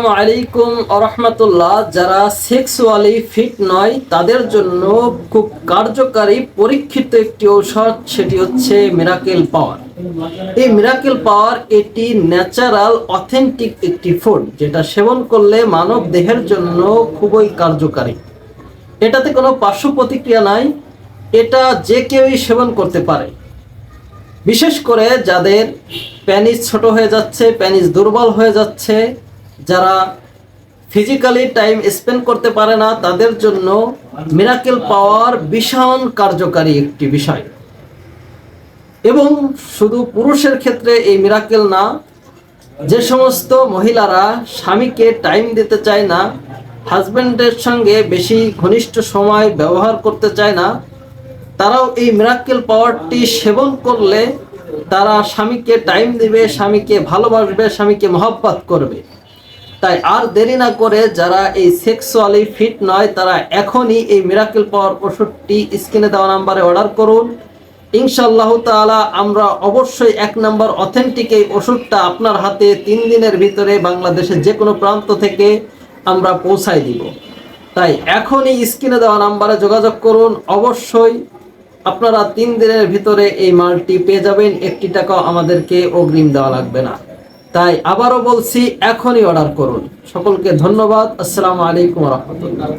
আসসালামু আলাইকুম আরহামতুল্লাহ যারা সেক্সুয়ালি ফিট নয়, তাদের জন্য খুব কার্যকারী পরীক্ষিত একটি ঔষধ, সেটি হচ্ছে মিরাকেল পাওয়ার এই মিরাকেল পাওয়ার এটি ন্যাচারাল অথেন্টিক একটি ফুড যেটা সেবন করলে মানব দেহের জন্য খুবই কার্যকারী। এটাতে কোনো পার্শ্ব প্রতিক্রিয়া নাই, এটা যে কেউই সেবন করতে পারে। বিশেষ করে যাদের প্যানিস ছোট হয়ে যাচ্ছে প্যানিস দুর্বল হয়ে যাচ্ছে যারা ফিজিক্যালি টাইম স্পেন্ড করতে পারে না, তাদের জন্য মিরাকেল পাওয়ার ভীষণ কার্যকারী একটি বিষয়। এবং শুধু পুরুষের ক্ষেত্রে এই মিরাকেল না, যে সমস্ত মহিলারা স্বামীকে টাইম দিতে চায় না হাজব্যান্ডের সঙ্গে বেশি ঘনিষ্ঠ সময় ব্যবহার করতে চায় না, তারাও এই মিরাক্কেল পাওয়ারটি সেবন করলে তারা স্বামীকে টাইম দিবে, স্বামীকে ভালোবাসবে, স্বামীকে মহব্বত করবে। তাই আর দেরি না করে যারা এই সেক্সুয়ালি ফিট নয়, তারা এখনই এই মিরাকেল পাওয়ার ওষুধটি স্ক্রিনে দেওয়া নাম্বারে অর্ডার করুন। ইনশাল্লাহ তাআলা আমরা অবশ্যই এক নম্বর অথেন্টিক এই ওষুধটা আপনার হাতে তিন দিনের ভিতরে বাংলাদেশের যে কোনো প্রান্ত থেকে আমরা পৌঁছায় দিব। তাই এখনই স্ক্রিনে দেওয়া নাম্বারে যোগাযোগ করুন। অবশ্যই আপনারা তিন দিনের ভিতরে এই মালটি পেয়ে যাবেন। একটি টাকাও আমাদেরকে অগ্রিম দেওয়া লাগবে না। তাই আবারও বলছি এখনই অর্ডার করুন। সকলকে ধন্যবাদ। আসসালামু আলাইকুম রহমতুল্লাহ।